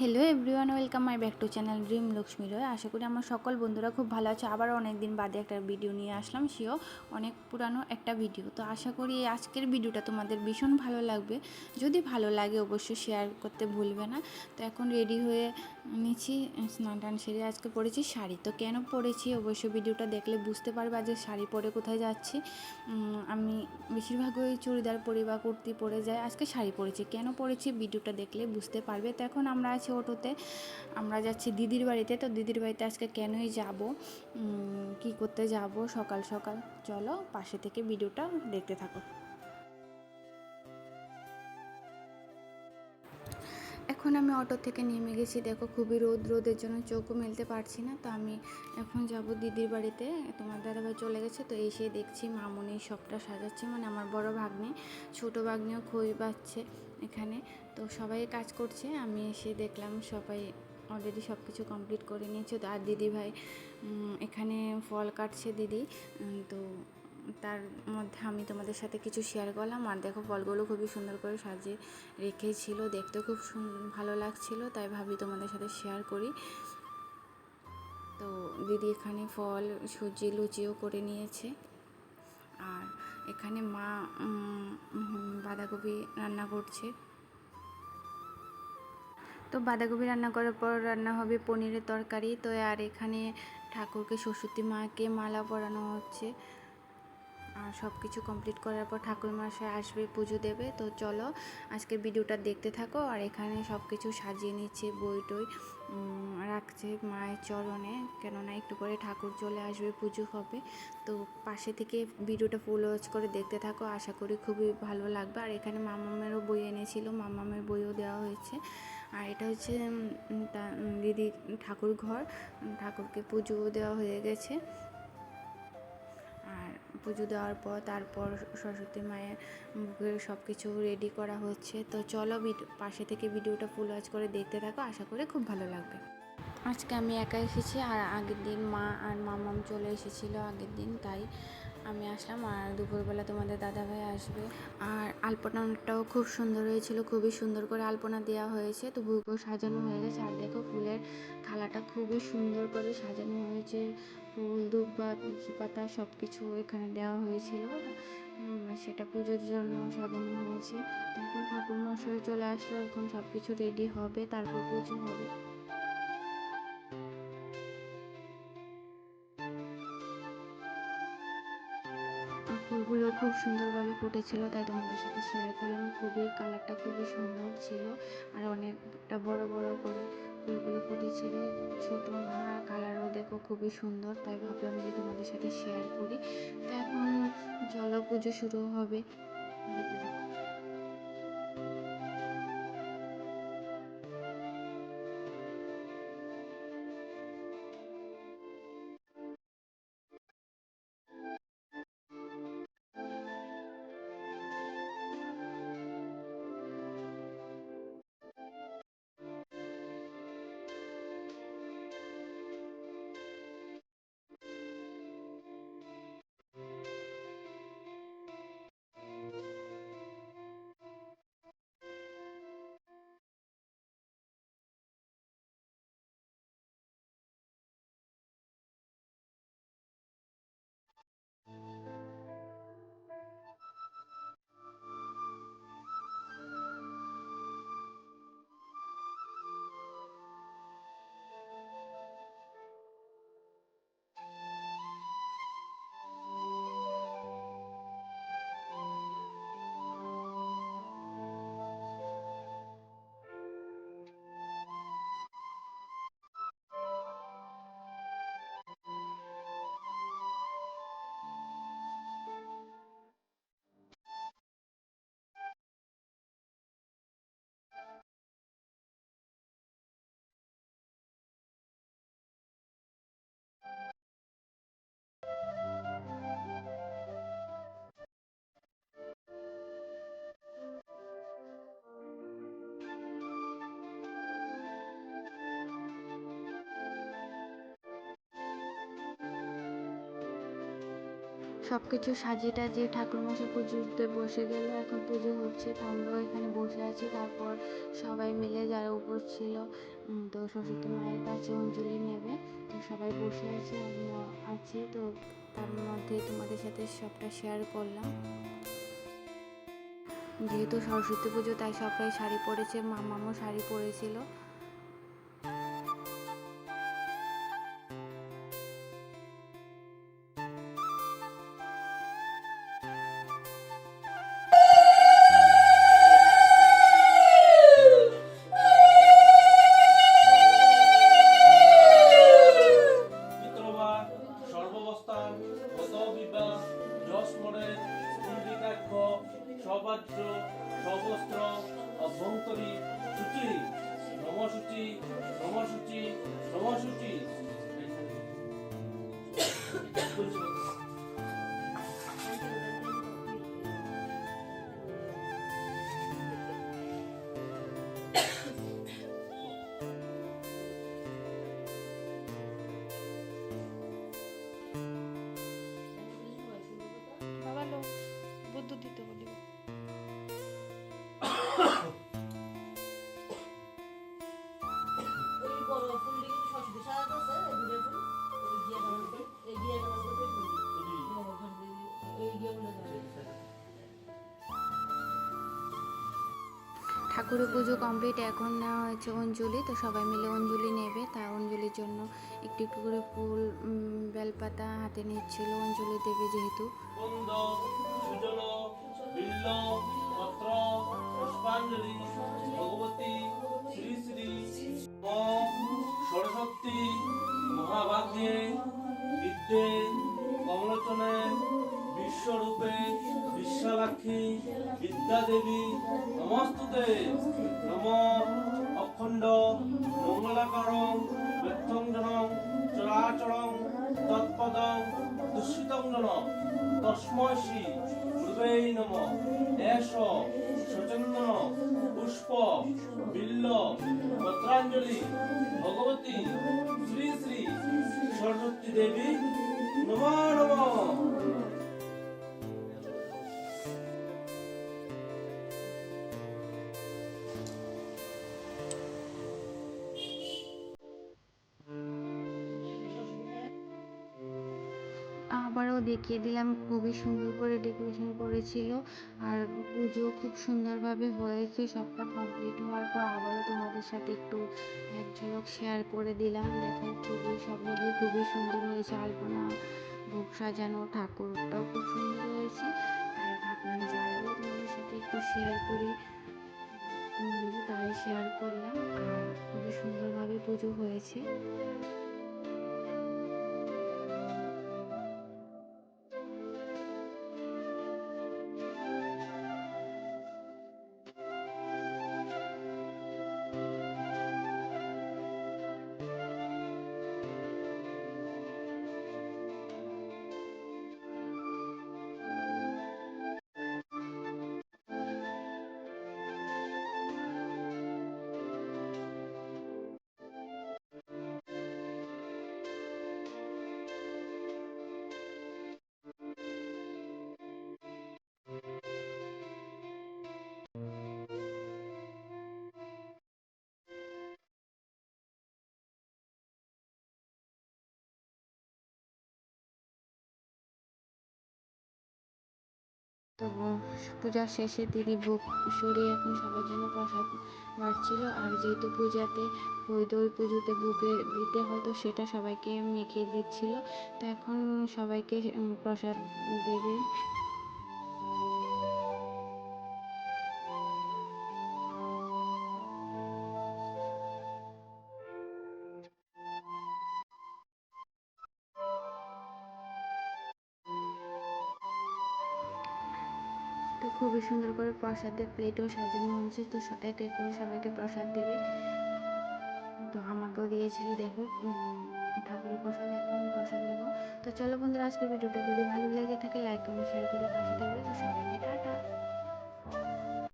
Hello everyone welcome my back to channel dream Lakshmi Roy আশা করি আমার সকল বন্ধুরা খুব ভালো আছে। আবার অনেক দিন বাদে একটা ভিডিও নিয়ে আসলাম। সেও অনেক পুরানো একটা ভিডিও তো আশা করি এই আজকের ভিডিওটা তোমাদের ভীষণ ভালো লাগবে। যদি ভালো লাগে অবশ্যই শেয়ার করতে ভুলবে না। তো এখন রেডি হয়ে নিচ্ছি স্নান টান সেরে আজকে পরেছি শাড়ি তো কেন পরেছি অবশ্যই ভিডিওটা দেখলে বুঝতে পারবে যে শাড়ি পরে কোথায় যাচ্ছি। আমি বেশিরভাগ ওই চুড়িদার পরি বা কুর্তি পরে যাই। আজকে শাড়ি পরেছি। কেন পরেছি? ভিডিওটা দেখলে বুঝতে পারবে। তো এখন আমরা আছি অটোতে। আমরা যাচ্ছি দিদির বাড়িতে। তো দিদির বাড়িতে আজকে কেনই যাব? কি করতে যাব সকাল সকাল? চলো পাশে থেকে ভিডিওটা দেখতে থাকো। এখন আমি অটো থেকে নেমে গেছি। দেখো খুবই রোদ, রোদের জন্য চোখও মেলতে পারছি না। তো আমি এখন যাব দিদির বাড়িতে। তোমার দাদাভাই চলে গেছে, তো এসে দেখছি মামুনি সবটা সাজাচ্ছে। মানে আমার বড় ভাগ্নি, ছোটো ভাগ্নিও খই পাচ্ছে এখানে। তো সবাই কাজ করছে। আমি এসে দেখলাম সবাই অলরেডি সব কিছু কমপ্লিট করে নিয়েছে। তো আর দিদি ভাই এখানে ফল কাটছে দিদি। তো তার মধ্যে আমি তোমাদের সাথে কিছু শেয়ার করলাম। আর দেখো, ফলগুলো খুবই সুন্দর করে সাজিয়ে রেখেছিল। দেখতেও খুব ভালো লাগছিল, তাই ভাবি তোমাদের সাথে শেয়ার করি। তো দিদি এখানে ফল, সুজি, লুচিও করে নিয়েছে। আর এখানে মা বাঁধাকপি রান্না করছে। তো বাঁধাকপি রান্না করার পর রান্না হবে পনিরের তরকারি। তো আর এখানে ঠাকুরকে, সরস্বতী মাকে মালা পরানো হচ্ছে। আর সব কিছু কমপ্লিট করার পর ঠাকুর মশাই আসবে, পুজো দেবে। তো চলো আজকে ভিডিওটা দেখতে থাকো আর এখানে সব কিছু সাজিয়ে নিচ্ছে, বই টই রাখছে মায়ের চরণে। কেননা একটু পরে ঠাকুর চলে আসবে, পুজো হবে। তো পাশে থেকে ভিডিওটা ফুল ওয়াচ করে দেখতে থাকো। আশা করি খুবই ভালো লাগবে। আর এখানে মামামেরও বই এনেছিল, মামামের বইও দেওয়া হয়েছে। আর এটা হচ্ছে দিদি ঠাকুর ঘর। ঠাকুরকে পুজোও দেওয়া হয়ে গেছে। পুজো দেওয়ার পর তারপর সরস্বতী মায়ের মুখের সব কিছু রেডি করা হচ্ছে। তো চলো পাশে থেকে ভিডিওটা ফুল ওয়াচ করে দেখতে থাকো, আশা করি খুব ভালো লাগবে। আজকে আমি একা এসেছি আর আগের দিন মা আর মামাম চলে এসেছিল আগের দিন, তাই আমি আসলাম। আর দুপুরবেলা তোমাদের দাদাভাই আসবে। আর আলপনাটাও খুব সুন্দর হয়েছিল, খুবই সুন্দর করে আলপনা দেওয়া হয়েছে। তো ভুগো সাজানো হয়ে গেছে। আর দেখো ফুলের থালাটা খুবই সুন্দর করে সাজানো হয়েছে। ধূপ বা পাতা সব কিছু এখানে দেওয়া হয়েছিল। সেটা পুজোর জন্য সাজানো হয়েছে। এখন ঠাকুর মশাই চলে আসলো, এখন সব কিছু রেডি হবে, তারপর পুজো হবে। ফুলগুলো খুব সুন্দরভাবে ফুটেছিল, তাই তোমাদের সাথে শেয়ার করলাম। খুবই কালারটা খুবই সুন্দর ছিল, আর অনেকটা বড় বড় করে খুবই সুন্দর, তাই ভাবলাম যে তোমাদের সাথে শেয়ার করি। তো এখন জল পুজো শুরু হবে। সব কিছু সাজিয়ে টাজিয়ে ঠাকুর মশাই পুজোতে বসে গেল। এখন পুজো হচ্ছে, তো আমরাও এখানে বসে আছি। তারপর সবাই মিলে যারা উপর ছিল তো সরস্বতী মায়ের কাছে অঞ্জলি নেবে। তো সবাই বসে আছে আমরা আছি। তো তার মধ্যে তোমাদের সাথে সবটা শেয়ার করলাম। যেহেতু সরস্বতী পুজো, তাই সবাই শাড়ি পরেছে। মামামও শাড়ি পরেছিল। ঠাকুরের পুজো কমপ্লিট এখন নেওয়া হয়েছে অঞ্জলি, তো সবাই মিলে অঞ্জলি নেবে। তা অঞ্জলির জন্য একটু একটু করে ফুল বেলপাতা হাতে নিচ্ছিল অঞ্জলি দেবে যেহেতু। মহাভাগ্যে বিশ্বরূপে বিশ্বালাক্ষী, বিদ্যাদেবী, নমস্তুতে। নম অখণ্ড, মঙ্গলাকারং ব্যক্তঞ্জনং চরাচরং, তৎপদং দুষ্কৃতঞ্জন তস্মৈ শ্রী গুরুবে নম। এষ সচন্দন পুষ্প, বিল্ল, পত্রাঞ্জলি, ভগবতী, শ্রী শ্রী সরস্বতী দেবী। নম নম। আবারও দেখিয়ে দিলাম, খুবই সুন্দর করে ডেকোরেশন করেছিল আর পুজো খুব সুন্দরভাবে হয়েছে, সবটা কমপ্লিট হওয়ার পর আবারও তোমাদের সাথে একটু এক ঝলক শেয়ার করে দিলাম। দেখো খুবই সব মিলিয়ে খুবই সুন্দর হয়েছে, আলপনা ভোগ সাজানো, ঠাকুরটাও খুব সুন্দর হয়েছে। আর ভাবলাম হোক তোমাদের সাথে একটু শেয়ার করি তাই শেয়ার করলাম। আর খুবই সুন্দরভাবে পুজো হয়েছে। তো পূজার শেষে তিনি বুক সরিয়ে এখন সবার জন্য প্রসাদ বাড়ছিল আর যেহেতু পূজাতে দই পুজোতে ভোগে দিতে হতো, সেটা সবাইকে মেখে দিচ্ছিল। তো এখন সবাইকে প্রসাদ দেবে। খুবই সুন্দর করে প্রসাদের প্লেটও সাজানো হয়েছে। তো সবাইকে করে সবাইকে প্রসাদ দেবে। তো আমাকেও দিয়েছিল, দেখো। ঠাকুরের প্রসাদ এখন প্রসাদ নেব। তো চলো বন্ধুরা, আজকের ভিডিওটা যদি ভালো লেগে থাকে লাইক কমেন্ট শেয়ার করে পাশে থাকবে। তো সবাইকে